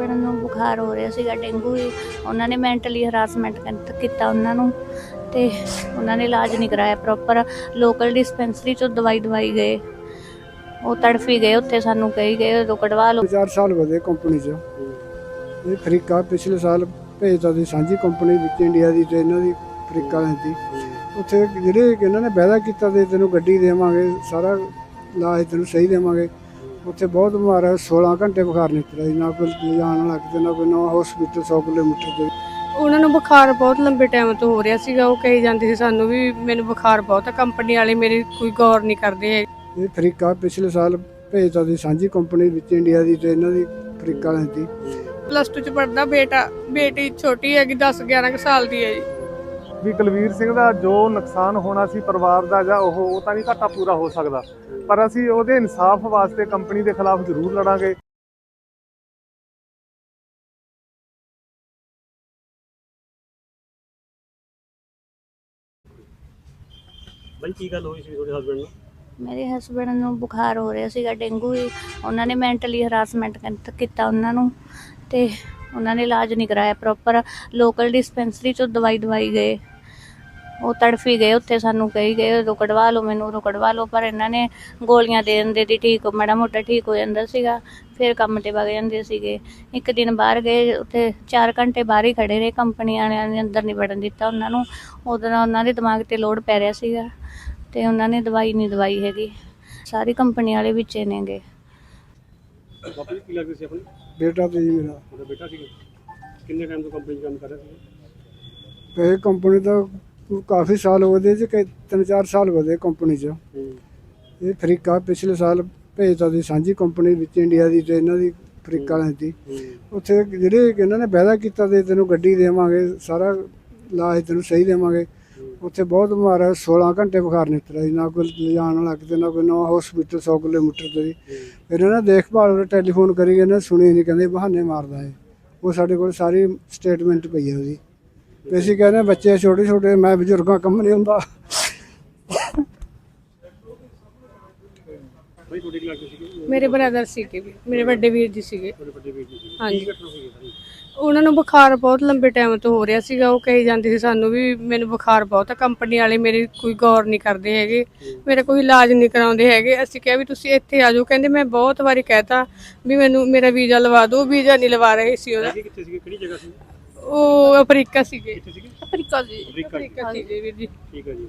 Husband ਨੂੰ ਬੁਖਾਰ ਹੋ ਰਿਹਾ ਸੀਗਾ, ਡੇਂਗੂ ਹੀ ਉਹਨਾਂ ਨੇ ਮੈਂਟਲੀ ਹਰਾਸਮੈਂਟ ਕੀਤਾ ਉਹਨਾਂ ਨੂੰ ਤੇ ਉਹਨਾਂ ਨੇ ਇਲਾਜ ਨਹੀਂ ਕਰਾਇਆ ਪ੍ਰੋਪਰ ਲੋਕਲ ਡਿਸਪੈਂਸਰੀ ਚੋਂ ਦਵਾਈ ਦਵਾਈ ਗਏ, ਉਹ ਤੜਫੀ ਗਏ, ਉੱਥੇ ਸਾਨੂੰ ਕਹੀ ਗਏ, ਉਦੋਂ ਕਢਵਾ ਲਓ। ਚਾਰ ਸਾਲ ਵਧੇ ਕੰਪਨੀ 'ਚ। ਇਹ ਅਫਰੀਕਾ ਪਿਛਲੇ ਸਾਲ ਭੇਜਤਾ ਸੀ ਸਾਂਝੀ ਕੰਪਨੀ ਵਿੱਚ, ਇੰਡੀਆ ਦੀ ਤੇ ਇਹਨਾਂ ਦੀ ਅਫਰੀਕਾ ਵਾਲਿਆਂ ਦੀ ਉੱਥੇ ਜਿਹੜੇ ਇਹਨਾਂ ਨੇ ਵਾਅਦਾ ਕੀਤਾ ਤੇ ਤੈਨੂੰ ਗੱਡੀ ਦੇਵਾਂਗੇ, ਸਾਰਾ ਇਲਾਜ ਤੈਨੂੰ ਸਹੀ ਦੇਵਾਂਗੇ। ਉੱਥੇ ਬਹੁਤ ਬਿਮਾਰ ਹੈ 16 ਘੰਟੇ ਬੁਖਾਰ ਨਹੀਂ ਉਤਰਿਆ ਜੀ, ਨਾ ਕੋਈ ਲਿਜਾਣ ਕਿਤੇ ਨਾ ਕੋਈ ਨਵਾਂ ਹਸਪੀਟਲ 100 ਕਿਲੋਮੀਟਰ ਤੇ ਉਹਨਾਂ ਨੂੰ ਬੁਖਾਰ ਬਹੁਤ ਲੰਬੇ ਟਾਈਮ ਤੋਂ ਹੋ ਰਿਹਾ ਸੀਗਾ ਉਹ ਕਹੀ ਜਾਂਦੀ ਸੀ ਸਾਨੂੰ ਵੀ ਮੈਨੂੰ ਬੁਖਾਰ ਬਹੁਤ ਹੈ ਕੰਪਨੀ ਵਾਲੇ ਮੇਰੀ ਕੋਈ ਗੌਰ ਨਹੀਂ ਕਰਦੇ ਹੈ ਇਹ ਅਫਰੀਕਾ ਪਿਛਲੇ ਸਾਲ ਭੇਜਤਾ ਦੀ ਸਾਂਝੀ ਕੰਪਨੀ ਵਿੱਚ ਇੰਡੀਆ ਦੀ ਤੇ ਇਹਨਾਂ ਦੀ ਅਫਰੀਕਾ ਵਾਲਿਆਂ ਦੀ। ਪਲੱਸ 2 ਚ ਪੜਦਾ ਬੇਟਾ ਬੇਟੀ ਛੋਟੀ ਹੈਗੀ 10 11 ਕੁ ਸਾਲ ਦੀ ਹੈ ਜੀ। ਵੀ ਕੁਲਵੀਰ ਸਿੰਘ ਦਾ ਜੋ ਨੁਕਸਾਨ ਹੋਣਾ ਸੀ ਪਰਿਵਾਰ ਦਾ ਜਾਂ ਉਹ ਉਹ ਤਾਂ ਨਹੀਂ ਘਾਟਾ ਪੂਰਾ ਹੋ ਸਕਦਾ। ਪਰ ਅਸੀਂ ਉਹਦੇ ਇਨਸਾਫ ਵਾਸਤੇ ਕੰਪਨੀ ਦੇ ਖਿਲਾਫ ਜ਼ਰੂਰ ਲੜਾਂਗੇ। ਬਾਈ ਕੀ ਗੱਲ ਹੋਈ ਸੀ ਤੁਹਾਡੇ ਹਸਬੰਡ ਨਾਲ? ਮੇਰੇ ਹਸਬੰਡ ਨੂੰ ਬੁਖਾਰ ਹੋ ਰਿਹਾ ਸੀਗਾ ਡੇਂਗੂ ਹੀ ਉਹਨਾਂ ਨੇ ਮੈਂਟਲੀ ਹਰਾਸਮੈਂਟ ਕੀਤਾ ਉਹਨਾਂ ਨੂੰ ਤੇ ਉਹਨਾਂ ਨੇ ਇਲਾਜ ਨਹੀਂ ਕਰਾਇਆ ਪ੍ਰੋਪਰ ਲੋਕਲ ਡਿਸਪੈਂਸਰੀ ਚੋਂ ਦਵਾਈ ਦਵਾਈ ਗਏ। ਉਹ ਤੜਫੀ ਗਏ ਉੱਥੇ ਸਾਨੂੰ ਕਹੀ ਗਏ ਉਦੋਂ ਕਢਵਾ ਲਓ ਮੈਨੂੰ ਉਦੋਂ ਕਢਵਾ ਲਓ ਪਰ ਇਹਨਾਂ ਨੇ ਗੋਲੀਆਂ ਦੇ ਦਿੰਦੇ ਦੀ ਠੀਕ ਮਾੜਾ ਮੋਟਾ ਠੀਕ ਹੋ ਜਾਂਦਾ ਸੀਗਾ ਫਿਰ ਕੰਮ ਤੇ ਵਗ ਜਾਂਦੇ ਸੀਗੇ। ਇੱਕ ਦਿਨ ਬਾਹਰ ਗਏ ਉੱਥੇ 4 ਘੰਟੇ ਬਾਹਰ ਹੀ ਖੜੇ ਰਹੇ ਕੰਪਨੀ ਵਾਲਿਆਂ ਨੇ ਅੰਦਰ ਨਹੀਂ ਵੜਨ ਦਿੱਤਾ ਉਹਨਾਂ ਨੂੰ। ਉਦੋਂ ਉਹਨਾਂ ਦੇ ਦਿਮਾਗ ਤੇ ਲੋਡ ਪੈ ਰਿਹਾ ਸੀਗਾ ਤੇ ਉਹਨਾਂ ਨੇ ਦਵਾਈ ਨਹੀਂ ਦਵਾਈ ਹੈਗੀ। ਸਾਰੀ ਕੰਪਨੀ ਵਾਲੇ ਵਿੱਚੇ ਨੇਗੇ। ਬਾਪੂ ਜੀ ਕੀ ਲੱਗਦੇ ਸੀ ਆਪਣੇ? ਬੇਟਾ ਤੇ ਜੀ ਮੇਰਾ। ਤੁਹਾਡਾ ਬੇਟਾ ਸੀਗਾ। ਕਿੰਨੇ ਟਾਈਮ ਤੋਂ ਕੰਪਨੀ 'ਚ ਕੰਮ ਕਰ ਰਿਹਾ ਸੀ ਇਹ ਕੰਪਨੀ ਦਾ ਕਾਫੀ ਸਾਲ ਹੋ ਗਏ ਜੀ ਕਿ ਤਿੰਨ ਚਾਰ ਸਾਲ ਵਧੇ ਕੰਪਨੀ 'ਚ। ਹੂੰ। ਇਹ ਅਫਰੀਕਾ ਪਿਛਲੇ ਸਾਲ ਭੇਜਤਾ ਦੀ ਸਾਂਝੀ ਕੰਪਨੀ ਵਿੱਚ ਇੰਡੀਆ ਦੀ ਤੇ ਇਹਨਾਂ ਦੀ ਅਫਰੀਕਾ ਵਾਲਿਆਂ ਦੀ। ਹੂੰ। ਉੱਥੇ ਜਿਹੜੇ ਇਹਨਾਂ ਨੇ ਵਾਅਦਾ ਕੀਤਾ ਤੇ ਤੈਨੂੰ ਗੱਡੀ ਦੇਵਾਂਗੇ ਸਾਰਾ ਇਲਾਜ ਤੈਨੂੰ ਸਹੀ ਦੇਵਾਂਗੇ। ਉੱਥੇ ਬਹੁਤ ਬਿਮਾਰ ਹੈ 16 ਘੰਟੇ ਬੁਖਾਰ ਨਹੀਂ ਉਤਰਿਆ ਜੀ, ਨਾ ਕੋਈ ਲਿਜਾਣ ਵਾਲਾ ਕਿਤੇ ਨਾ ਕੋਈ ਨਵਾਂ ਹਸਪੀਟਲ 100 ਕਿਲੋਮੀਟਰ ਤੇ ਜੀ ਫਿਰ ਇਹਨਾਂ ਨੇ ਦੇਖਭਾਲ ਉਹ ਟੈਲੀਫੋਨ ਕਰੀ ਗਏ ਨੇ ਸੁਣੀ ਨਹੀਂ ਕਹਿੰਦੇ ਬਹਾਨੇ ਮਾਰਦਾ ਹੈ ਉਹ ਸਾਡੇ ਕੋਲ ਸਾਰੀ ਸਟੇਟਮੈਂਟ ਪਈ ਹੈ ਉਹਦੀ। ਤੇ ਅਸੀਂ ਕਹਿੰਦੇ ਬੱਚੇ ਛੋਟੇ ਛੋਟੇ ਮੈਂ ਬਜ਼ੁਰਗਾਂ ਕੰਮ ਨਹੀਂ ਹੁੰਦਾ। ਮੇਰੇ ਬ੍ਰਦਰ ਸੀਗੇ ਵੀ ਮੇਰੇ ਵੱਡੇ ਵੀਰ ਜੀ ਸੀਗੇ। ਹਾਂਜੀ। ਉਹਨਾਂ ਨੂੰ ਬੁਖਾਰ ਬਹੁਤ ਲੰਬੇ ਟਾਈਮ ਤੋਂ ਹੋ ਰਿਹਾ ਸੀਗਾ। ਉਹ ਕਹੀ ਜਾਂਦੀ ਸੀ ਸਾਨੂੰ ਵੀ ਮੈਨੂੰ ਬੁਖਾਰ ਬਹੁਤ ਹੈ ਕੰਪਨੀ ਵਾਲੇ ਮੇਰੀ ਕੋਈ ਗੌਰ ਨਹੀਂ ਕਰਦੇ ਹੈਗੇ ਮੇਰਾ ਕੋਈ ਇਲਾਜ ਨਹੀਂ ਕਰਾਉਂਦੇ ਹੈਗੇ। ਅਸੀਂ ਕਿਹਾ ਵੀ ਤੁਸੀਂ ਇੱਥੇ ਆ ਜਾਓ। ਕਹਿੰਦੇ ਮੈਂ ਬਹੁਤ ਵਾਰੀ ਕਹਿਤਾ ਵੀ ਮੈਨੂੰ ਮੇਰਾ ਵੀਜ਼ਾ ਲਵਾ ਦਿਓ। ਵੀਜ਼ਾ ਨਹੀਂ ਲਵਾ ਰਹੇ ਸੀ ਉਹਦਾ ਉਹ ਅਫਰੀਕਾ ਸੀਗੇ। ਕਿੱਥੇ ਸੀਗੇ? ਅਫਰੀਕਾ ਜੀ। ਅਫਰੀਕਾ ਚ। ਅਫਰੀਕਾ ਸੀਗੇ ਵੀਰ ਜੀ। ਠੀਕ ਹੈ ਜੀ।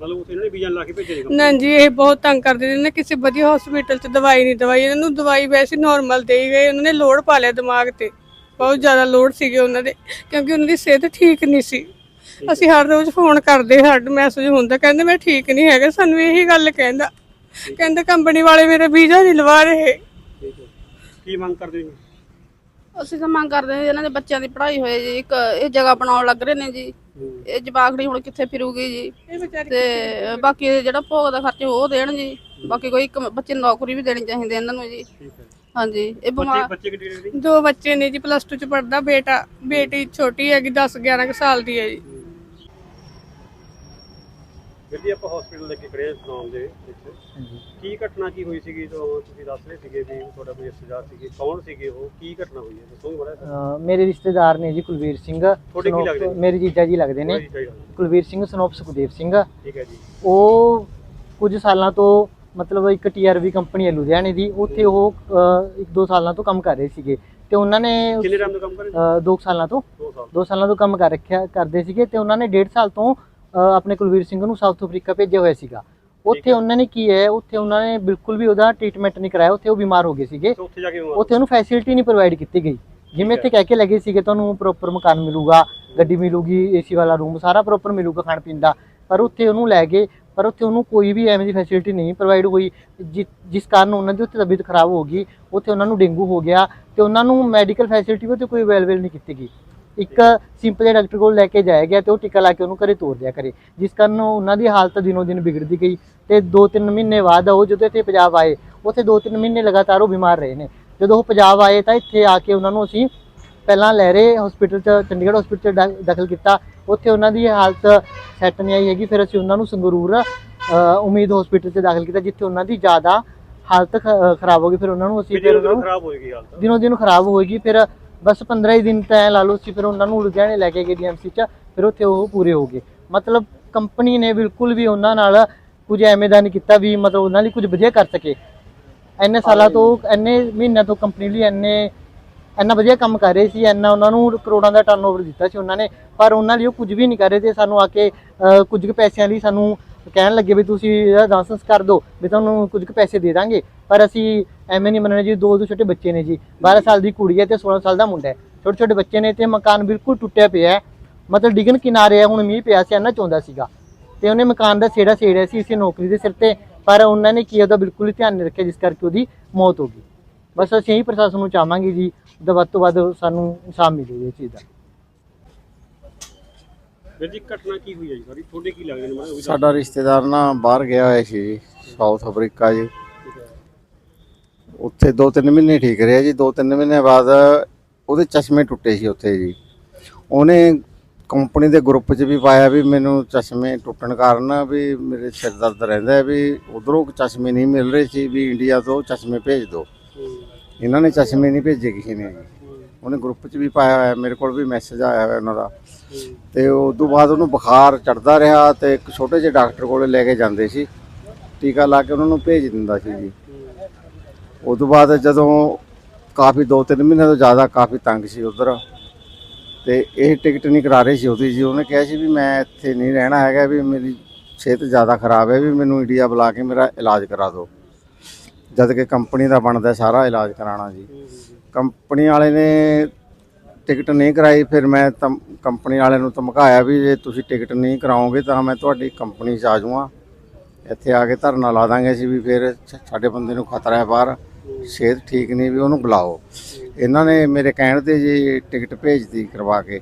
ਮਤਲਬ ਉੱਥੇ ਇਹਨਾਂ ਨੇ ਵੀਜ਼ਾ ਲਾ ਕੇ ਭੇਜੇ ਨੇ ਨਾ ਜੀ ਇਹ ਬਹੁਤ ਤੰਗ ਕਰਦੇ ਨੇ ਨਾ ਕਿਸੇ ਵਧੀਆ ਹਸਪੀਟਲ 'ਚ ਦਵਾਈ ਨਹੀਂ ਦਵਾਈ। ਇਹਨਾਂ ਨੂੰ ਦਵਾਈ ਵੈਸੇ ਨਾਰਮਲ ਦੇ ਹੀ ਗਏ ਉਹਨਾਂ ਨੇ ਲੋਡ ਪਾ ਲਿਆ ਦਿਮਾਗ ਤੇ। ਬਹੁਤ ਜ਼ਿਆਦਾ ਲੋਡ ਸੀਗੇ ਉਹਨਾਂ ਦੇ ਕਿਉਂਕਿ ਉਹਨਾਂ ਦੀ ਸਿਹਤ ਠੀਕ ਨਹੀਂ ਸੀ। ਅਸੀਂ ਹਰ ਰੋਜ਼ ਫੋਨ ਕਰਦੇ ਹਰ ਮੈਸੇਜ ਹੁੰਦਾ ਕਹਿੰਦੇ ਮੈਂ ਠੀਕ ਨਹੀਂ ਹੈਗਾ ਸਾਨੂੰ ਇਹੀ ਗੱਲ ਕਹਿੰਦਾ। ਕਹਿੰਦਾ ਕੰਪਨੀ ਵਾਲੇ ਮੇਰਾ ਵੀਜ਼ਾ ਨਹੀਂ ਲਵਾ ਰਹੇ। ਠੀਕ ਹੈ। ਕੀ ਮੰਗ ਕਰਦੇ ਜੀ? ਅਸੀਂ ਤਾਂ ਮੰਗ ਕਰਦੇ ਹਾਂ ਜੀ, ਇਹਨਾਂ ਦੇ ਬੱਚਿਆਂ ਦੀ ਪੜ੍ਹਾਈ ਹੋਏ ਜੀ ਇੱਕ ਇਹ ਜਗ੍ਹਾ ਬਣਾਉਣ ਲੱਗ ਰਹੇ ਨੇ ਜੀ। ਇਹ ਜਵਾਕੜੀ ਹੁਣ ਕਿੱਥੇ ਫਿਰੂਗੀ ਜੀ? ਤੇ ਬਾਕੀ ਜਿਹੜਾ ਭੋਗ ਦਾ ਖਰਚ ਉਹ ਦੇਣ ਜੀ। ਬਾਕੀ ਕੋਈ ਇੱਕ ਬੱਚੇ ਨੂੰ ਨੌਕਰੀ ਵੀ ਦੇਣੀ ਚਾਹੀਦੀ ਇਹਨਾਂ ਨੂੰ ਜੀ। ਹਾਂਜੀ ਇਹ ਬੱਚੇ ਬਿਮਾਰ ਬੱਚੇ ਕਿੱਡੀ ਕਿੱਡੀ ਦੋ? ਬੱਚੇ ਨੇ ਜੀ ਪਲੱਸ 2 ਚ ਪੜਦਾ ਬੇਟਾ ਬੇਟੀ ਛੋਟੀ ਹੈਗੀ 10 11 ਕੁ ਸਾਲ ਦੀ ਹੈ ਜੀ। ਜੀ ਆਪਾਂ ਹਸਪੀਟਲ ਲੈ ਕੇ ਖੜੇ ਹਾਂ ਨਾਮ ਦੇ ਵਿੱਚ। ਕੀ ਘਟਨਾ ਕੀ ਹੋਈ ਸੀਗੀ? ਜੋ ਤੁਸੀਂ ਦੱਸ ਰਹੇ ਸੀਗੇ ਵੀ ਤੁਹਾਡਾ ਕੋਈ ਰਿਸ਼ਤੇਦਾਰ ਸੀਗੇ। ਕੌਣ ਸੀਗੇ ਉਹ? ਕੀ ਘਟਨਾ ਹੋਈ ਹੈ? ਦੱਸੋ ਬੜਾ ਅਹ ਮੇਰੇ ਰਿਸ਼ਤੇਦਾਰ ਨੇ ਜੀ ਕੁਲਵੀਰ ਸਿੰਘ। ਕੀ ਸਨੋਪ- ਲੱਗਦੇ ਨੇ? ਮੇਰੇ ਜੀਜਾ ਜੀ ਲੱਗਦੇ ਨੇ। ਕੁਲਵੀਰ ਸਿੰਘ ਸਨੋਪ ਸੁਖਦੇਵ ਸਿੰਘ। ਠੀਕ ਹੈ ਜੀ। ਉਹ ਕੁਝ ਸਾਲਾਂ ਤੋਂ ਮਤਲਬ ਇੱਕ ਟੀਆਰਵੀ ਕੰਪਨੀ ਹੈ ਲੁਧਿਆਣੇ ਦੀ। ਉੱਥੇ ਉਹ ਅਹ, ਇੱਕ ਦੋ ਸਾਲਾਂ ਤੋਂ ਕੰਮ ਕਰ ਰਹੇ ਸੀਗੇ। ਤੇ ਉਹਨਾਂ ਨੇ ਕਿੰਨੇ ਟਾਈਮ ਤੋਂ ਕੰਮ ਕਰ ਰਹੇ ਅਹ, ਦੋ ਕੁ ਸਾਲਾਂ ਤੋਂ। 2 ਸਾਲ। ਦੋ ਸਾਲਾਂ ਤੋਂ ਕੰਮ ਕਰ ਰੱਖਿਆ ਕਰਦੇ ਸੀਗੇ। ਤੇ ਉਹਨਾਂ ਨੇ ਡੇਢ ਸਾਲ ਤੋਂ ਆਪਣੇ ਕੁਲਵੀਰ ਸਿੰਘ ਨੂੰ ਸਾਊਥ ਅਫਰੀਕਾ ਭੇਜਿਆ ਹੋਇਆ ਸੀਗਾ। ਉੱਥੇ ਉਹਨਾਂ ਨੇ ਕੀ ਹੈ ਉੱਥੇ ਉਹਨਾਂ ਨੇ ਬਿਲਕੁਲ ਵੀ ਉਹਦਾ ਟ੍ਰੀਟਮੈਂਟ ਨਹੀਂ ਕਰਾਇਆ ਉੱਥੇ ਉਹ ਬਿਮਾਰ ਹੋ ਗਏ ਸੀਗੇ। ਉੱਥੇ ਜਾ ਕੇ ਉੱਥੇ ਉਹਨੂੰ ਫੈਸਿਲਿਟੀ ਨਹੀਂ ਪ੍ਰੋਵਾਈਡ ਕੀਤੀ ਗਈ। ਜਿਵੇਂ ਇੱਥੇ ਕਹਿ ਕੇ ਲੱਗੇ ਸੀਗੇ ਤੁਹਾਨੂੰ ਪ੍ਰੋਪਰ ਮਕਾਨ ਮਿਲੂਗਾ ਗੱਡੀ ਮਿਲੂਗੀ ਏਸੀ ਵਾਲਾ ਰੂਮ ਸਾਰਾ ਪ੍ਰੋਪਰ ਮਿਲੂਗਾ ਖਾਣ ਪੀਣ ਦਾ। ਪਰ ਉੱਥੇ ਉਹਨੂੰ ਲੈ ਗਏ ਪਰ ਉੱਥੇ ਉਹਨੂੰ ਕੋਈ ਵੀ ਐਵੇਂ ਦੀ ਫੈਸਿਲਿਟੀ ਨਹੀਂ ਪ੍ਰੋਵਾਈਡ ਹੋਈ। ਜਿਸ ਕਾਰਨ ਉਹਨਾਂ ਦੀ ਉੱਥੇ ਤਬੀਅਤ ਖਰਾਬ ਹੋ ਗਈ ਉੱਥੇ ਉਹਨਾਂ ਨੂੰ ਡੇਂਗੂ ਹੋ ਗਿਆ ਤੇ ਉਹਨਾਂ ਨੂੰ ਮੈਡੀਕਲ ਫੈਸਿਲਿਟੀ ਵੀ ਉੱਥੇ ਕੋਈ ਅਵੇਲੇਬਲ ਨਹੀਂ ਕੀਤੀ ਗਈ। ਇੱਕ ਸਿੰਪਲ ਜਿਹਾ ਡਾਕਟਰ ਕੋਲ ਲੈ ਕੇ ਜਾਇਆ ਗਿਆ ਤੇ ਉਹ ਟੀਕਾ ਲਾ ਕੇ ਉਹਨੂੰ ਘਰੇ ਤੋਰ ਦਿਆ ਕਰੇ। ਜਿਸ ਕਾਰਨ ਉਹਨਾਂ ਦੀ ਹਾਲਤ ਦਿਨੋ ਦਿਨ ਵਿਗੜਦੀ ਗਈ ਤੇ 2-3 ਮਹੀਨੇ ਬਾਅਦ ਉਹ ਜਦੋਂ ਇੱਥੇ ਪੰਜਾਬ ਆਏ ਉੱਥੇ 2-3 ਮਹੀਨੇ ਲਗਾਤਾਰ ਉਹ ਬਿਮਾਰ ਰਹੇ ਨੇ। ਜਦੋਂ ਉਹ ਪੰਜਾਬ ਆਏ ਤਾਂ ਇੱਥੇ ਆ ਕੇ ਉਹਨਾਂ ਨੂੰ ਅਸੀਂ ਪਹਿਲਾਂ ਲਹਿਰੇ ਹਸਪੀਟਲ ਚ ਚੰਡੀਗੜ੍ਹ ਹਸਪੀਟਲ ਚ ਦਾਖਲ ਕੀਤਾ। ਉੱਥੇ ਉਹਨਾਂ ਦੀ ਹਾਲਤ ਸੈੱਟ ਨਹੀਂ ਆਈ ਹੈਗੀ ਫਿਰ ਅਸੀਂ ਉਹਨਾਂ ਨੂੰ ਸੰਗਰੂਰ ਉਮੀਦ ਹਸਪੀਟਲ ਚ ਦਾਖਲ ਕੀਤਾ ਜਿੱਥੇ ਉਹਨਾਂ ਦੀ ਜ਼ਿਆਦਾ ਹਾਲਤ ਖਰਾਬ ਹੋ ਗਈ। ਫਿਰ ਉਹਨਾਂ ਨੂੰ ਅਸੀਂ ਫਿਰ ਜਦੋਂ ਉਹਨਾਂ ਨੂੰ ਖਰਾਬ ਹੋਏਗੀ ਹਾਲਤ। ਦਿਨੋਂ ਦਿਨ ਖਰਾਬ ਹੋਏਗੀ ਫਿਰ ਬਸ 15 ਹੀ ਦਿਨ ਤਾਂ ਲਾ ਲਓ ਸੀ ਫਿਰ ਉਹਨਾਂ ਨੂੰ ਲੁਧਿਆਣੇ ਲੈ ਕੇ ਗਏ ਡੀਐਮਸੀ ਚ, ਫਿਰ ਉੱਥੇ ਉਹ ਪੂਰੇ ਹੋ ਗਏ। ਮਤਲਬ ਕੰਪਨੀ ਨੇ ਬਿਲਕੁਲ ਵੀ ਉਹਨਾਂ ਨਾਲ ਕੁਝ ਐਵੇਂ ਦਾ ਨਹੀਂ ਕੀਤਾ ਵੀ ਮਤਲਬ ਉਹਨਾਂ ਲਈ ਕੁਝ ਵਧੀਆ ਕਰ ਸਕੇ। ਇੰਨੇ ਸਾਲਾਂ ਤੋਂ, ਇੰਨੇ ਮਹੀਨਿਆਂ ਤੋਂ ਕੰਪਨੀ ਲਈ ਇੰਨੇ, ਇੰਨਾ ਵਧੀਆ ਕੰਮ ਕਰ ਰਹੇ ਸੀ, ਇੰਨਾ ਉਹਨਾਂ ਨੂੰ ਕਰੋੜਾਂ ਦਾ ਟਰਨਓਵਰ ਦਿੱਤਾ ਸੀ ਉਹਨਾਂ ਨੇ, ਪਰ ਉਹਨਾਂ ਲਈ ਉਹ ਕੁਝ ਵੀ ਨਹੀਂ ਕਰ ਰਹੇ ਤੇ ਸਾਨੂੰ ਆ ਕੇ ਕੁਝ ਕੁ ਪੈਸਿਆਂ ਲਈ ਸਾਨੂੰ ਕਹਿਣ ਲੱਗੇ ਵੀ ਤੁਸੀਂ ਇਹਦਾ ਦਾਨ ਸੰਸਕਾਰ ਦਿਓ, ਵੀ ਤੁਹਾਨੂੰ ਕੁਝ ਕੁ ਪੈਸੇ ਦੇ ਦਾਂਗੇ। ਪਰ ਅਸੀਂ ਐਵੇਂ ਨਹੀਂ ਮੰਨਣਾ ਜੀ, ਦੋ ਦੋ ਛੋਟੇ ਬੱਚੇ ਨੇ ਜੀ। 12 ਸਾਲ ਦੀ ਕੁੜੀ ਹੈ ਤੇ 16 ਸਾਲ ਦਾ ਮੁੰਡਾ ਹੈ। ਛੋਟੇ ਛੋਟੇ ਬੱਚੇ ਨੇ ਤੇ ਮਕਾਨ ਬਿਲਕੁਲ ਟੁੱਟਿਆ ਪਿਆ ਹੈ। ਮਤਲਬ ਡਿੱਗਣ ਕਿਨਾਰੇ ਹੈ, ਹੁਣ ਮੀਂਹ ਪਿਆ ਸੀ ਇਹਨਾਂ ਚਾਹੁੰਦਾ ਸੀਗਾ। ਤੇ ਉਹਨੇ ਮਕਾਨ ਦਾ ਸੇੜਾ ਸੇੜਿਆ ਸੀ, ਇਸੇ ਨੌਕਰੀ ਦੇ ਸਿਰ ਤੇ। ਪਰ ਉਹਨਾਂ ਨੇ ਕੀ ਉਹਦਾ ਬਿਲਕੁਲ ਹੀ ਧਿਆਨ ਨਹੀਂ ਰੱਖਿਆ, ਜਿਸ ਕਰਕੇ ਉਹਦੀ ਮੌਤ ਹੋ ਗਈ। ਬਸ ਅਸੀਂ ਇਹੀ ਪ੍ਰਸ਼ਾਸਨ ਨੂੰ ਚਾਹਾਂਗੇ ਜੀ ਦਾ ਵੱਧ ਤੋਂ ਵੱਧ ਸਾਨੂੰ ਇਨਸਾਫ ਮਿਲੇ ਇਸ ਚੀਜ਼ ਦਾ। ਵੀਰ ਜੀ ਘਟਨਾ ਕੀ ਹੋਈ ਹੈ ਜੀ ਸਾਰੀ? ਤੁਹਾਡੇ ਕੀ ਲੱਗਦੇ ਨੇ ਮੈਂ ਉਹ ਵੀ ਦੱਸ। ਸਾਡਾ ਰਿਸ਼ਤੇਦਾਰ ਨਾ ਬਾਹਰ ਗਿਆ ਹੋਇਆ ਸੀ ਜੀ ਸਾਊਥ ਅਫਰੀਕਾ ਜੀ। ਉੱਥੇ 2-3 ਮਹੀਨੇ ਠੀਕ ਰਿਹਾ ਜੀ 2-3 ਮਹੀਨੇ ਬਾਅਦ ਉਹਦੇ ਚਸ਼ਮੇ ਟੁੱਟੇ ਸੀ ਉੱਥੇ ਜੀ। ਉਹਨੇ ਕੰਪਨੀ ਦੇ ਗਰੁੱਪ 'ਚ ਵੀ ਪਾਇਆ ਵੀ ਮੈਨੂੰ ਚਸ਼ਮੇ ਟੁੱਟਣ ਕਾਰਨ ਵੀ ਮੇਰੇ ਸਿਰ ਦਰਦ ਰਹਿੰਦਾ ਹੈ ਵੀ ਉਧਰੋਂ ਚਸ਼ਮੇ ਨਹੀਂ ਮਿਲ ਰਹੇ ਸੀ ਵੀ ਇੰਡੀਆ ਤੋਂ ਚਸ਼ਮੇ ਭੇਜ ਦਿਓ। ਹੂੰ, ਇਹਨਾਂ ਨੇ ਚਸ਼ਮੇ ਨਹੀਂ ਭੇਜੇ ਕਿਸੇ ਨੇ ਜੀ। ਉਹਨੇ ਗਰੁੱਪ 'ਚ ਵੀ ਪਾਇਆ ਹੋਇਆ ਮੇਰੇ ਕੋਲ ਵੀ ਮੈਸੇਜ ਆਇਆ ਹੋਇਆ ਉਹਨਾਂ ਦਾ। ਤੇ ਉਸ ਤੋਂ ਬਾਅਦ ਉਹਨੂੰ ਬੁਖਾਰ ਚੜਦਾ ਰਿਹਾ ਤੇ ਇੱਕ ਛੋਟੇ ਜਿਹੇ ਡਾਕਟਰ ਕੋਲੇ ਲੈ ਕੇ ਜਾਂਦੇ ਸੀ। ਟੀਕਾ ਲਾ ਕੇ ਉਹਨਾਂ ਨੂੰ ਭੇਜ ਦਿੰਦਾ ਸੀ ਜੀ। ਉਸ ਤੋਂ ਬਾਅਦ ਜਦੋਂ ਕਾਫੀ 2-3 ਮਹੀਨੇ ਤੋਂ ਜ਼ਿਆਦਾ ਕਾਫੀ ਤੰਗ ਸੀ ਉਧਰ। ਤੇ ਇਹ ਟਿਕਟ ਨਹੀਂ ਕਰਾ ਰਹੇ ਸੀ ਉਹਦੀ ਜੀ। ਉਹਨੇ ਕਿਹਾ ਸੀ ਵੀ ਮੈਂ ਇੱਥੇ ਨਹੀਂ ਰਹਿਣਾ ਹੈਗਾ ਵੀ ਮੇਰੀ ਸਿਹਤ ਜ਼ਿਆਦਾ ਖਰਾਬ ਹੈ ਵੀ ਮੈਨੂੰ ਇੰਡੀਆ ਬੁਲਾ ਕੇ ਮੇਰਾ ਇਲਾਜ ਕਰਾ ਦਿਓ। ਜਦ ਕਿ ਕੰਪਨੀ ਦਾ ਬਣਦਾ ਸਾਰਾ ਇਲਾਜ ਕਰਾਉਣਾ ਜੀ। ਕੰਪਨੀ ਵਾਲੇ ਨੇ ਟਿਕਟ ਨਹੀਂ ਕਰਾਈ, ਫਿਰ ਮੈਂ ਤਮ, ਕੰਪਨੀ ਵਾਲਿਆਂ ਨੂੰ ਧਮਕਾਇਆ ਵੀ ਜੇ ਤੁਸੀਂ ਟਿਕਟ ਨਹੀਂ ਕਰਾਓਗੇ ਤਾਂ ਮੈਂ ਤੁਹਾਡੀ ਕੰਪਨੀ 'ਚ ਆ ਜਾਊਂਗਾ। ਇੱਥੇ ਆ ਕੇ ਧਰਨਾ ਲਾ ਦਾਂਗੇ ਅਸੀਂ ਵੀ, ਫਿਰ ਸਾਡੇ ਬੰਦੇ ਨੂੰ ਖਤਰਾ ਹੈ ਬਾਹਰ, ਸਿਹਤ ਠੀਕ ਨਹੀਂ ਵੀ ਉਹਨੂੰ ਬੁਲਾਓ। ਇਹਨਾਂ ਨੇ ਮੇਰੇ ਕਹਿਣ ਤੇ ਜੀ ਟਿਕਟ ਭੇਜਤੀ ਕਰਵਾ ਕੇ।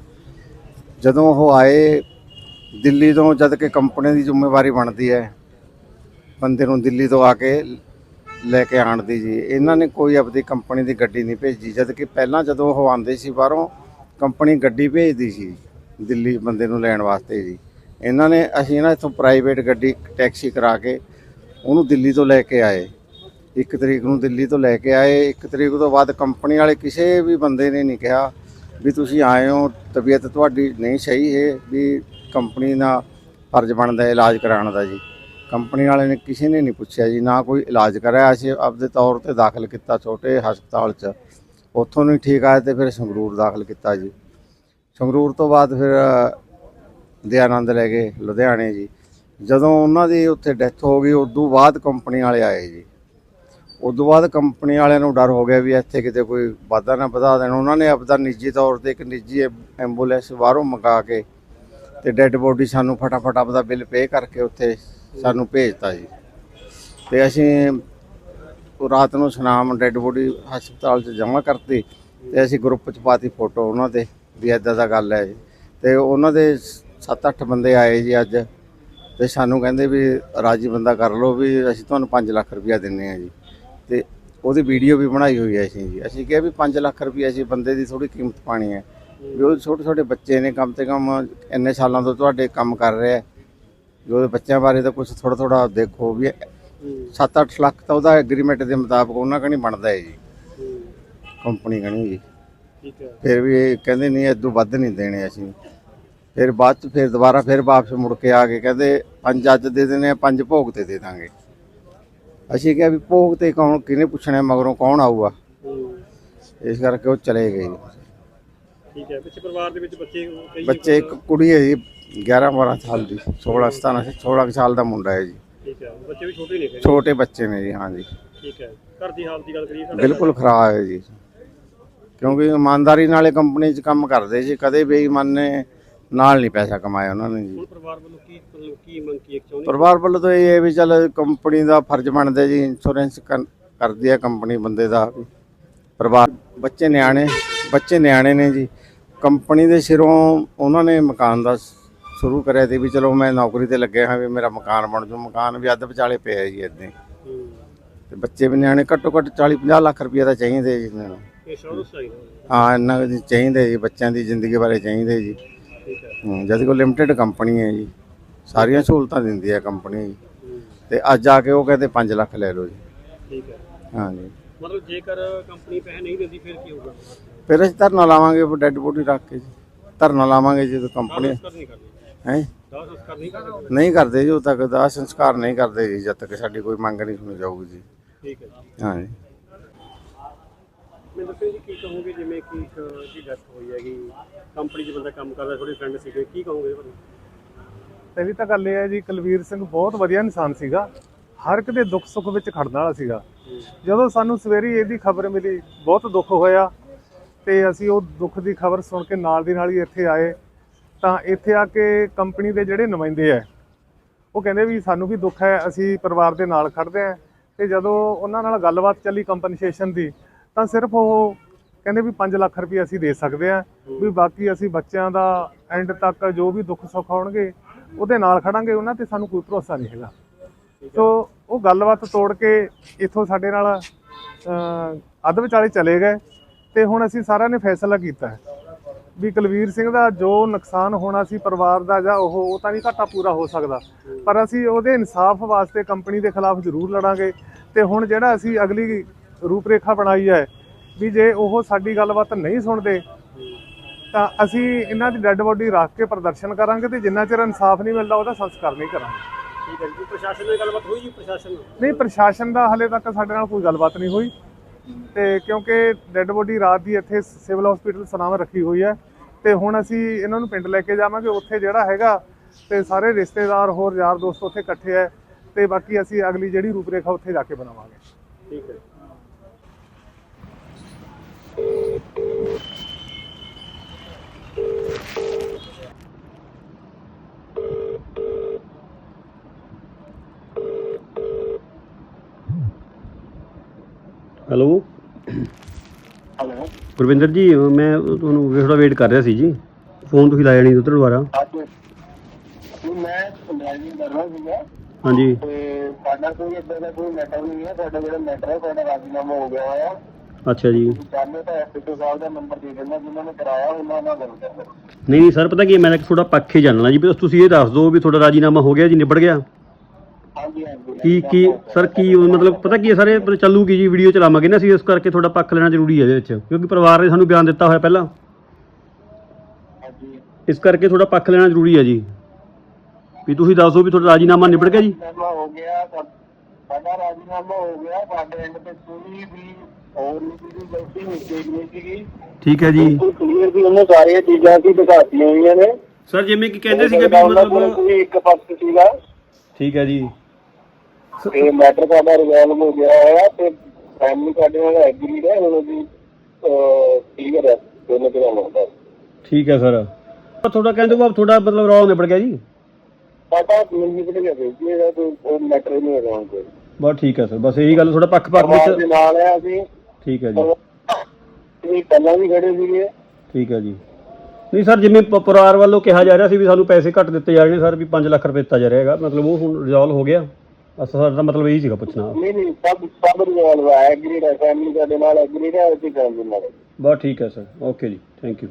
ਜਦੋਂ ਉਹ ਆਏ, ਦਿੱਲੀ ਤੋਂ ਜਦ ਕਿ ਕੰਪਨੀ ਦੀ ਜ਼ਿੰਮੇਵਾਰੀ ਬਣਦੀ ਹੈ, ਬੰਦੇ ਨੂੰ ਦਿੱਲੀ ਤੋਂ ਆ ਕੇ ਲੈ ਕੇ ਆਣ ਦੀ ਜੀ। ਇਹਨਾਂ ਨੇ ਕੋਈ ਆਪਣੀ ਕੰਪਨੀ ਦੀ ਗੱਡੀ ਨਹੀਂ ਭੇਜੀ ਜਦ ਕਿ ਪਹਿਲਾਂ ਜਦੋਂ ਉਹ ਆਉਂਦੇ ਸੀ ਬਾਹਰੋਂ ਕੰਪਨੀ ਗੱਡੀ ਭੇਜਦੀ ਸੀ ਦਿੱਲੀ ਬੰਦੇ ਨੂੰ ਲੈਣ ਵਾਸਤੇ ਜੀ। ਇਹਨਾਂ ਨੇ ਅਸੀਂ ਨਾ ਇੱਥੋਂ ਪ੍ਰਾਈਵੇਟ ਗੱਡੀ ਟੈਕਸੀ ਕਰਾ ਕੇ ਉਹਨੂੰ ਦਿੱਲੀ ਤੋਂ ਲੈ ਕੇ ਆਏ। ਇੱਕ ਤਰੀਕ ਨੂੰ ਦਿੱਲੀ ਤੋਂ ਲੈ ਕੇ ਆਏ। ਇੱਕ ਤਰੀਕ ਤੋਂ ਬਾਅਦ ਕੰਪਨੀ ਵਾਲੇ ਕਿਸੇ ਵੀ ਬੰਦੇ ਨੇ ਨਹੀਂ ਕਿਹਾ ਵੀ ਤੁਸੀਂ ਆਏ ਹੋ, ਤਬੀਅਤ ਤੁਹਾਡੀ ਨਹੀਂ ਸਹੀ ਹੈ, ਵੀ ਕੰਪਨੀ ਦਾ ਫਰਜ਼ ਬਣਦਾ, ਇਲਾਜ ਕਰਾਉਣ ਦਾ ਜੀ। ਕੰਪਨੀ ਵਾਲੇ ਨੇ ਕਿਸੇ ਨੇ ਨਹੀਂ ਪੁੱਛਿਆ ਜੀ, ਨਾ ਕੋਈ ਇਲਾਜ ਕਰਾਇਆ ਅਸੀਂ ਆਪਦੇ ਤੌਰ ਤੇ ਦਾਖਲ ਕੀਤਾ ਛੋਟੇ ਹਸਪਤਾਲ 'ਚ। ਉੱਥੋਂ ਨਹੀਂ ਠੀਕ ਆਇਆ ਤੇ ਫਿਰ ਸੰਗਰੂਰ ਦਾਖਲ ਕੀਤਾ ਜੀ। ਸੰਗਰੂਰ ਤੋਂ ਬਾਅਦ ਫਿਰ ਦਿਆਨੰਦ ਲੈ ਗਏ ਲੁਧਿਆਣੇ ਜੀ। ਜਦੋਂ ਉਹਨਾਂ ਦੀ ਉੱਥੇ ਡੈਥ ਹੋ ਗਈ, ਉਦੋਂ ਬਾਅਦ ਕੰਪਨੀ ਵਾਲੇ ਆਏ ਜੀ। ਉਦੋਂ ਬਾਅਦ ਕੰਪਨੀ ਵਾਲਿਆਂ ਨੂੰ ਡਰ ਹੋ ਗਿਆ ਵੀ ਇੱਥੇ ਕਿਤੇ ਕੋਈ ਵਾਧਾ ਨਾ ਵਧਾ ਦੇਣ। ਉਹਨਾਂ ਨੇ ਆਪਦਾ ਨਿੱਜੀ ਤੌਰ ਤੇ ਇੱਕ ਨਿੱਜੀ ਐਂਬੂਲੈਂਸ ਬਾਹਰੋਂ ਮੰਗਾ ਕੇ ਤੇ ਡੈੱਡ ਬੋਡੀ ਸਾਨੂੰ ਫਟਾਫਟ ਆਪਦਾ ਬਿੱਲ ਪੇ ਕਰਕੇ ਉੱਥੇ ਸਾਨੂੰ ਭੇਜਤਾ ਜੀ। ਤੇ ਅਸੀਂ ਉਹ ਰਾਤ ਨੂੰ ਸੁਨਾਮ ਡੈੱਡ ਬੋਡੀ ਹਸਪਤਾਲ 'ਚ ਜਮ੍ਹਾਂ ਕਰਤੀ ਤੇ ਅਸੀਂ ਗਰੁੱਪ 'ਚ ਪਾਤੀ ਫੋਟੋ ਉਹਨਾਂ ਦੇ ਵੀ ਐਦਾਂ ਦਾ ਗੱਲ ਹੈ ਜੀ। ਤੇ ਉਹਨਾਂ ਦੇ 7-8 ਬੰਦੇ ਆਏ ਜੀ ਅੱਜ ਤੇ ਸਾਨੂੰ ਕਹਿੰਦੇ ਵੀ ਰਾਜੀ ਬੰਦਾ ਕਰ ਲਓ ਵੀ ਅਸੀਂ ਤੁਹਾਨੂੰ 5 ਲੱਖ ਰੁਪਇਆ ਦਿੰਨੇ ਆ ਜੀ। ਤੇ ਉਹਦੀ ਵੀਡੀਓ ਵੀ ਬਣਾਈ ਹੋਈ ਹੈ ਅਸੀਂ ਜੀ। ਅਸੀਂ ਕਿਹਾ ਵੀ 5 ਲੱਖ ਰੁਪਇਆ ਅਸੀਂ ਬੰਦੇ ਦੀ ਥੋੜੀ ਕੀਮਤ ਪਾਣੀ ਹੈ। ਵੀ ਉਹ ਛੋਟੇ ਛੋਟੇ ਬੱਚੇ ਨੇ ਕਮ ਤੇ ਕਮ ਇੰਨੇ ਸਾਲਾਂ ਤੋਂ ਤੁਹਾਡੇ ਕੰਮ ਕਰ ਰਹੇ ਆ ਉਹਦੇ ਬੱਚਿਆਂ ਬਾਰੇ ਤਾਂ ਕੁਝ ਥੋੜਾ ਥੋੜਾ ਦੇਖੋ ਵੀ ਹੂੰ, 7-8 ਲੱਖ ਤਾਂ ਉਹਦਾ ਐਗਰੀਮੈਂਟ ਦੇ ਮੁਤਾਬਕ ਉਹਨਾਂ ਕਣੀ ਬਣਦਾ ਹੈ ਜੀ। ਕੰਪਨੀ ਕਣੀ ਜੀ। ਠੀਕ ਹੈ। ਫਿਰ ਵੀ ਇਹ ਕਹਿੰਦੇ ਨਹੀਂ ਇਦੋਂ ਵੱਧ ਨਹੀਂ ਦੇਣੇ ਅਸੀਂ। ਫਿਰ ਬਾਅਦ ਚ ਫਿਰ ਦੁਬਾਰਾ ਫਿਰ ਵਾਪਸ ਮੁੜ ਕੇ ਆ ਕੇ ਕਹਿੰਦੇ ਪੰਜ ਅੱਜ ਦੇ ਦੇਣੇ ਆ ਪੰਜ ਭੋਗ ਤੇ ਦੇ ਦਾਂਗੇ। ਅਸੀਂ ਕਿਹਾ ਵੀ ਭੋਗ ਤੇ ਕੌਣ ਕਿਹਨੇ ਪੁੱਛਣਾ ਮਗਰੋਂ ਕੌਣ ਆਊਗਾ? ਇਸ ਕਰਕੇ ਉਹ ਚਲੇ ਗਏ। ਜੀ। ਠੀਕ ਹੈ ਪਿੱਛੇ ਪਰਿਵਾਰ ਦੇ ਵਿੱਚ ਬੱਚੇ ਕਈ ਬੱਚੇ ਇੱਕ ਕੁੜੀ? ਹੈ ਜੀ 11 12 ਸਾਲ ਦੀ 16 17 16 ਕੁ ਸਾਲ ਦਾ ਮੁੰਡਾ ਹੈ ਜੀ। ਠੀਕ ਹੈ ਬੱਚੇ ਵੀ ਛੋਟੇ ਨੇ ਫਿਰ? ਛੋਟੇ ਬੱਚੇ ਨੇ ਜੀ ਹਾਂ ਜੀ। ਠੀਕ ਹੈ ਘਰ ਦੀ ਹਾਲਤ ਦੀ ਗੱਲ ਕਰੀਏ ਤਾਂ ਬਿਲਕੁਲ ਖਰਾਬ ਹੈ ਜੀ। ਕਿਉਂਕਿ ਇਮਾਨਦਾਰੀ ਨਾਲੇ ਕੰਪਨੀ 'ਚ ਕੰਮ ਕਰਦੇ ਸੀ ਕਦੇ ਬੇਈਮਾਨ ਨੇ ਨਾਲ ਨਹੀਂ ਪੈਸਾ ਕਮਾਇਆ ਉਹਨਾਂ ਨੇ ਜੀ। ਹੁਣ ਪਰਿਵਾਰ ਵੱਲੋਂ ਕੀ ਮਤਲਬ ਕੀ ਮੰਗ ਕੀ ਇੱਕ ਚਾਹੁੰਦੇ ਪਰਿਵਾਰ ਵੱਲੋਂ ਤਾਂ ਇਹ ਹੈ ਵੀ ਚੱਲ ਕੰਪਨੀ ਦਾ ਫਰਜ਼ ਬਣਦਾ ਜੀ ਇੰਸ਼ੋਰੈਂਸ ਕਰਦੀ ਹੈ ਕੰਪਨੀ ਬੰਦੇ ਦਾ ਵੀ। ਪਰਿਵਾਰ ਬੱਚੇ ਨਿਆਣੇ ਬੱਚੇ ਨਿਆਣੇ ਨੇ ਜੀ। ਕੰਪਨੀ ਦੇ ਸਿਰੋਂ ਉਹਨਾਂ ਨੇ ਮਕਾਨ ਦਾ ਸ਼ੁਰੂ ਕਰਿਆ ਤੇ ਵੀ ਚਲੋ ਮੈਂ ਨੌਕਰੀ ਤੇ ਲੱਗਿਆ ਹਾਂ ਵੀ ਮੇਰਾ ਮਕਾਨ ਬਣ ਜੂ ਮਕਾਨ ਵੀ ਅੱਧ ਵਿਚਾਲੇ ਪਿਆ ਜੀ ਇੱਦਾਂ ਹੀ। ਹੂੰ, ਤੇ ਬੱਚੇ ਵੀ ਨਿਆਣੇ ਘੱਟੋ ਘੱਟ 40 50 ਲੱਖ ਰੁਪਏ ਦਾ ਚਾਹੀਦੇ ਜੀ ਇਹਨਾਂ ਨੂੰ। ਹਾਂ ਕੁ ਜੀ ਚਾਹੀਦੇ ਜੀ ਬੱਚਿਆਂ ਦੀ ਜ਼ਿੰਦਗੀ ਬਾਰੇ ਚਾਹੀਦੇ ਜੀ ਹੈ। ਹੂੰ, ਜਦ ਕੋ ਲਿਮਟਿਡ ਕੰਪਨੀ ਹੈ ਜੀ। ਸਾਰੀਆਂ ਸਹੂਲਤਾਂ ਦਿੰਦੀ ਹੈ ਕੰਪਨੀ ਜੀ। ਹੂੰ, ਤੇ ਅੱਜ ਆ ਕੇ ਉਹ ਕਹਿੰਦੇ 5 ਲੱਖ ਲੈ ਲਓ ਜੀ। ਠੀਕ ਹੈ। ਹਾਂਜੀ ਮਤਲਬ ਜੇਕਰ ਕੰਪਨੀ ਪੈਸੇ ਨਹੀਂ ਦਿੰਦੀ ਫਿਰ ਕੀ ਹੋਊਗਾ? ਫਿਰ ਅਸੀਂ ਧਰਨਾ ਲਾਵਾਂਗੇ ਡੈੱਡ ਬੋਡੀ ਰੱਖ ਕੇ ਜੀ। ਧਰਨਾ ਲਾਵਾਂਗੇ ਜਦੋਂ ਕੰਪਨੀ ਸੰਸਕਾਰ ਨਹੀਂ ਕਰਦੇ। ਹੈ? ਨਹੀਂ ਕਰਦੇ ਨਹੀਂ ਕਰਦੇ ਜੀ ਉਦੋਂ ਤੱਕ ਦਾਹ ਸੰਸਕਾਰ ਨਹੀਂ ਕਰਦੇ ਜੀ ਜਦ ਤੱਕ ਸਾਡੀ ਕੋਈ ਮੰਗ ਨਹੀਂ ਸੁਣੀ ਜਾਊਗੀ ਜੀ। ਠੀਕ ਹੈ ਜੀ। ਹਾਂਜੀ ਮੈਨੂੰ ਦੱਸੋ ਜੀ ਕੀ ਕਹੋਗੇ ਜਿਵੇਂ ਕਿ ਇੱਕ ਦੀ ਡੈਥ ਹੋਈ ਹੈਗੀ ਕੰਪਨੀ 'ਚ ਬੰਦਾ ਕੰਮ ਕਰਦਾ ਤੁਹਾਡੇ ਫਰੈਂਡ ਸੀਗੇ ਕੀ ਕਹੋਗੇ ਇਹਦੇ ਬਾਰੇ ਪਹਿਲੀ ਤਾਂ ਗੱਲ ਇਹ ਹੈ ਜੀ ਕੁਲਵੀਰ ਸਿੰਘ ਬਹੁਤ ਵਧੀਆ ਇਨਸਾਨ ਸੀਗਾ। ਹਰ ਇੱਕ ਦੇ ਦੁੱਖ ਸੁੱਖ ਵਿੱਚ ਖੜਨ ਵਾਲਾ ਸੀਗਾ। ਜਦੋਂ ਸਾਨੂੰ ਸਵੇਰੀ ਇਹਦੀ ਖਬਰ ਮਿਲੀ ਬਹੁਤ ਦੁੱਖ ਹੋਇਆ। ਤੇ ਅਸੀਂ ਉਹ ਦੁੱਖ ਦੀ ਖਬਰ ਸੁਣ ਕੇ ਨਾਲ ਦੀ ਨਾਲ ਹੀ ਇੱਥੇ ਆਏ। ਤਾਂ ਇੱਥੇ ਆ ਕੇ ਕੰਪਨੀ ਦੇ ਜਿਹੜੇ ਨੁਮਾਇੰਦੇ ਆ ਉਹ ਕਹਿੰਦੇ ਵੀ ਸਾਨੂੰ ਵੀ ਦੁੱਖ ਹੈ ਅਸੀਂ ਪਰਿਵਾਰ ਦੇ ਨਾਲ ਖੜਦੇ ਆ ਤੇ ਜਦੋਂ ਉਹਨਾਂ ਨਾਲ ਗੱਲਬਾਤ ਚੱਲੀ ਕੰਪਨਸੇਸ਼ਨ ਦੀ ਤਾਂ ਸਿਰਫ ਉਹ ਕਹਿੰਦੇ ਵੀ 5 ਲੱਖ ਰੁਪਏ ਅਸੀਂ ਦੇ ਸਕਦੇ ਆ ਵੀ ਬਾਕੀ ਅਸੀਂ ਬੱਚਿਆਂ ਦਾ ਐਂਡ ਤੱਕ ਜੋ ਵੀ ਦੁੱਖ ਸੁੱਖ ਹੋਣਗੇ ਉਹਦੇ ਨਾਲ ਖੜਾਂਗੇ ਉਹਨਾਂ ਤੇ ਸਾਨੂੰ ਕੋਈ ਭਰੋਸਾ ਨਹੀਂ ਹੈਗਾ। ਸੋ ਉਹ ਗੱਲਬਾਤ ਤੋੜ ਕੇ ਇੱਥੋਂ ਸਾਡੇ ਨਾਲ ਅਹ, ਅੱਧ ਵਿਚਾਲੇ ਚਲੇ ਗਏ। ਤੇ ਹੁਣ ਅਸੀਂ ਸਾਰਿਆਂ ਨੇ ਫੈਸਲਾ ਕੀਤਾ ਹੈ ਵੀ ਕੁਲਵੀਰ ਸਿੰਘ ਦਾ ਜੋ ਨੁਕਸਾਨ ਹੋਣਾ ਸੀ ਪਰਿਵਾਰ ਦਾ ਜਾਂ ਉਹ ਉਹ ਤਾਂ ਨਹੀਂ ਘਾਟਾ ਪੂਰਾ ਹੋ ਸਕਦਾ। ਪਰ ਅਸੀਂ ਉਹਦੇ ਇਨਸਾਫ ਵਾਸਤੇ ਕੰਪਨੀ ਦੇ ਖਿਲਾਫ ਜ਼ਰੂਰ ਲੜਾਂਗੇ ਤੇ ਹੁਣ ਜਿਹੜਾ ਅਸੀਂ ਅਗਲੀ ਰੂਪਰੇਖਾ ਬਣਾਈ ਹੈ ਵੀ ਜੇ ਉਹ ਸਾਡੀ ਗੱਲਬਾਤ ਨਹੀਂ ਸੁਣਦੇ ਤਾਂ ਅਸੀਂ ਇਹਨਾਂ ਦੀ ਡੈੱਡ ਬੋਡੀ ਰੱਖ ਕੇ ਪ੍ਰਦਰਸ਼ਨ ਕਰਾਂਗੇ ਤੇ ਜਿੰਨਾ ਚਿਰ ਇਨਸਾਫ ਨਹੀਂ ਮਿਲਦਾ ਉਹਦਾ ਸੰਸਕਾਰ ਨਹੀਂ ਕਰਾਂਗੇ। ਠੀਕ ਹੈ ਜੀ ਪ੍ਰਸ਼ਾਸਨ ਨਾਲ ਗੱਲਬਾਤ ਹੋਈ ਜੀ ਪ੍ਰਸ਼ਾਸਨ ਨਹੀਂ ਪ੍ਰਸ਼ਾਸਨ ਦਾ ਹਲੇ ਤੱਕ ਸਾਡੇ ਨਾਲ ਕੋਈ ਗੱਲਬਾਤ ਨਹੀਂ ਹੋਈ। ਤੇ ਕਿਉਂਕਿ ਡੈੱਡ ਬੋਡੀ ਰਾਤ ਦੀ ਇੱਥੇ ਸਿਵਲ ਹਸਪੀਟਲ ਸੁਨਾਮ ਰੱਖੀ ਹੋਈ ਹੈ। ਤੇ ਹੁਣ ਅਸੀਂ ਇਹਨਾਂ ਨੂੰ ਪਿੰਡ ਲੈ ਕੇ ਜਾਵਾਂਗੇ। ਉੱਥੇ ਜਿਹੜਾ ਹੈਗਾ ਤੇ ਸਾਰੇ ਰਿਸ਼ਤੇਦਾਰ ਹੋਰ ਯਾਰ ਦੋਸਤ ਉੱਥੇ ਇਕੱਠੇ ਹੈ ਤੇ ਬਾਕੀ ਅਸੀਂ ਅਗਲੀ ਜਿਹੜੀ ਰੂਪਰੇਖਾ ਉੱਥੇ ਜਾ ਕੇ ਬਣਾਵਾਂਗੇ। ਠੀਕ ਹੈ। ਹੈਲੋ। ਹੈਲੋ। ਗੁਰਵਿੰਦਰ ਜੀ ਮੈਂ ਤੁਹਾਨੂੰ ਥੋੜਾ ਵੇਟ ਕਰ ਰਿਹਾ ਸੀ ਜੀ। ਫੋਨ ਤੁਸੀਂ ਲਾਇਆ ਨਹੀਂ ਉਧਰ ਦੁਬਾਰਾ। ਮੈਂ ਡਰਾਈਵਿੰਗ ਕਰ ਰਿਹਾ ਸੀਗਾ। ਹਾਂਜੀ। ਤੇ ਸਾਡਾ ਕੋਈ ਇੱਦਾਂ ਦਾ ਕੋਈ ਮੈਟਰ ਨਹੀਂ ਹੈ। ਸਾਡਾ ਜਿਹੜਾ ਮੈਟਰ ਹੈ ਸਾਡਾ ਰਾਜੀਨਾਮਾ ਹੋ ਗਿਆ ਹੋਇਆ ਅੱਛਾ ਜੀ। ਚਾਹੁੰਦੇ ਤਾਂ ਐਸਪੀਓ ਸਾਹਿਬ ਦਾ ਨੰਬਰ ਦੇ ਦੇਣਾ ਜਿਨ੍ਹਾਂ ਨੇ ਕਰਾਇਆ ਉਹਨਾਂ ਨਾਲ ਗੱਲ ਕਰ ਲਓ। ਨਹੀਂ ਨਹੀਂ ਸਰ ਪਤਾ ਕੀ ਹੈ, ਮੈਂ ਤਾਂ ਥੋੜਾ ਪੱਖ ਹੀ ਜਾਣਨਾ ਜੀ। ਬਸ ਤੁਸੀਂ ਇਹ ਦੱਸ ਦਿਓ ਵੀ ਤੁਹਾਡਾ ਰਾਜੀਨਾਮਾ ਹੋ ਗਿਆ ਜੀ ਨਿਬੜ ਗਿਆ। ਕੀ ਕੀ ਸਰ ਕੀ ਉਹ ਮਤਲਬ ਪਤਾ ਕੀ ਹੈ ਸਰ ਇਹ ਚੱਲੂਗੀ ਜੀ ਵੀਡੀਓ ਚਲਾਵਾਂਗੇ ਨਾ ਅਸੀਂ ਇਸ ਕਰਕੇ ਤੁਹਾਡਾ ਪੱਖ ਲੈਣਾ ਜ਼ਰੂਰੀ ਹੈ ਇਹਦੇ ਵਿੱਚ ਕਿਉਂਕਿ ਪਰਿਵਾਰ ਨੇ ਸਾਨੂੰ ਬਿਆਨ ਦਿੱਤਾ ਹੋਇਆ ਪਹਿਲਾਂ। ਇਸ ਕਰਕੇ ਤੁਹਾਡਾ ਪੱਖ ਲੈਣਾ ਜ਼ਰੂਰੀ ਹੈ ਜੀ। ਵੀ ਤੁਸੀਂ ਦੱਸ ਵੀ ਤੁਹਾਡਾ ਰਾਜੀਨਾਮਾ ਨਿਬੜ ਗਿਆ ਜੀ। ਹੋ ਗਿਆ ਸਾ- ਸਾਡਾ ਰਾਜੀਨਾਮਾ ਹੋ ਗਿਆ ਸਾਡੇ ਐਂਡ ਤੇ ਕੋਈ ਵੀ ਹੋਰ ਨਹੀਂ ਕੋਈ ਗਲਤੀ ਮਿਸਟੇਕ ਨਹੀਂ ਸੀਗੀ ਠੀਕ ਹੈ ਜੀ। ਬਿਲਕੁਲ ਕਲੀਅਰ ਵੀ ਉਹਨੇ ਸਾਰੀਆਂ ਚੀਜ਼ਾਂ ਅਸੀਂ ਦਿਖਾਤੀਆਂ ਹੋਈਆਂ ਨੇ। ਸਰ ਜਿਵੇਂ ਕਿ ਕਹਿੰਦੇ ਸੀਗੇ ਵੀ ਮਤਲਬ ਇੱਕ ਪੱਖ ਸੀਗਾ। ਠੀਕ ਹੈ ਜੀ। ਇਹ ਮੈਟਰ ਸਾਡਾ ਰਿਜ਼ੋਲਵ ਹੋ ਗਿਆ ਹੈ ਤੇ ਫੈਮਿਲੀ ਸਾਡੇ ਨਾਲ ਐਗਰੀਡ ਹੈ ਹੁਣ ਅਸੀਂ ਕਲੀਅਰ ਹੈ ਦੋਨੋਂ ਤਰ੍ਹਾਂ ਨਾਲ ਠੀਕ ਹੈ ਸਰ। ਤੁਹਾਡਾ ਕਹਿੰਦੇ ਬਾਬ ਤੁਹਾਡਾ ਮਤਲਬ ਰੌਲਾ ਨਿਬੜ ਗਿਆ ਜੀ? ਸਾਡਾ ਮਿਲਣੀ ਪੜ ਗਿਆ ਜੀ ਇਹਦਾ ਕੋਈ ਮੈਟਰ ਨਹੀਂ ਹੈਗਾ ਹੁਣ ਕੋਈ। ਬਸ ਠੀਕ ਹੈ ਸਰ ਬਸ ਇਹੀ ਗੱਲ ਤੁਹਾਡਾ ਪੱਖ ਪੱਖ ਪਰਿਵਾਰ ਦੇ ਵਿੱਚ ਨਾਲ ਹੈ ਅਸੀਂ। ਠੀਕ ਹੈ ਜੀ। ਇਹ ਪਹਿਲਾਂ ਵੀ ਖੜੇ ਸੀਗੇ। ਠੀਕ ਹੈ ਜੀ। ਨਹੀਂ ਸਰ ਜਿਵੇਂ ਪਰਿਵਾਰ ਵੱਲੋਂ ਕਿਹਾ ਜਾ ਰਿਹਾ ਸੀ ਵੀ ਸਾਨੂੰ ਪੈਸੇ ਘੱਟ ਦਿੱਤੇ ਜਾ ਰਹੇ ਨੇ ਸਰ ਵੀ 5 ਲੱਖ ਰੁਪਏ ਦਿੱਤਾ ਜਾ ਰਿਹਾ ਹੈਗਾ ਮਤਲਬ ਉਹ ਹੁਣ ਰਿਜ਼ੋਲਵ ਹੋ ਗਿਆ। ਅਸ ਸਰ ਦਾ ਮਤਲਬ ਇਹੀ ਸੀਗਾ ਪੁੱਛਣਾ। ਨਹੀਂ ਨਹੀਂ ਸਭ ਸਭ ਰਿਜ਼ੋਲਵ ਹੈ ਐਗਰੀਡ ਹੈ ਫੈਮਿਲੀ ਸਾਡੇ ਨਾਲ ਐਗਰੀਡ ਹੈ ਕਰਨ ਦੇ ਨਾਲ। ਬਸ ਠੀਕ ਹੈ ਸਰ ਓਕੇ ਜੀ ਥੈਂਕ ਯੂ।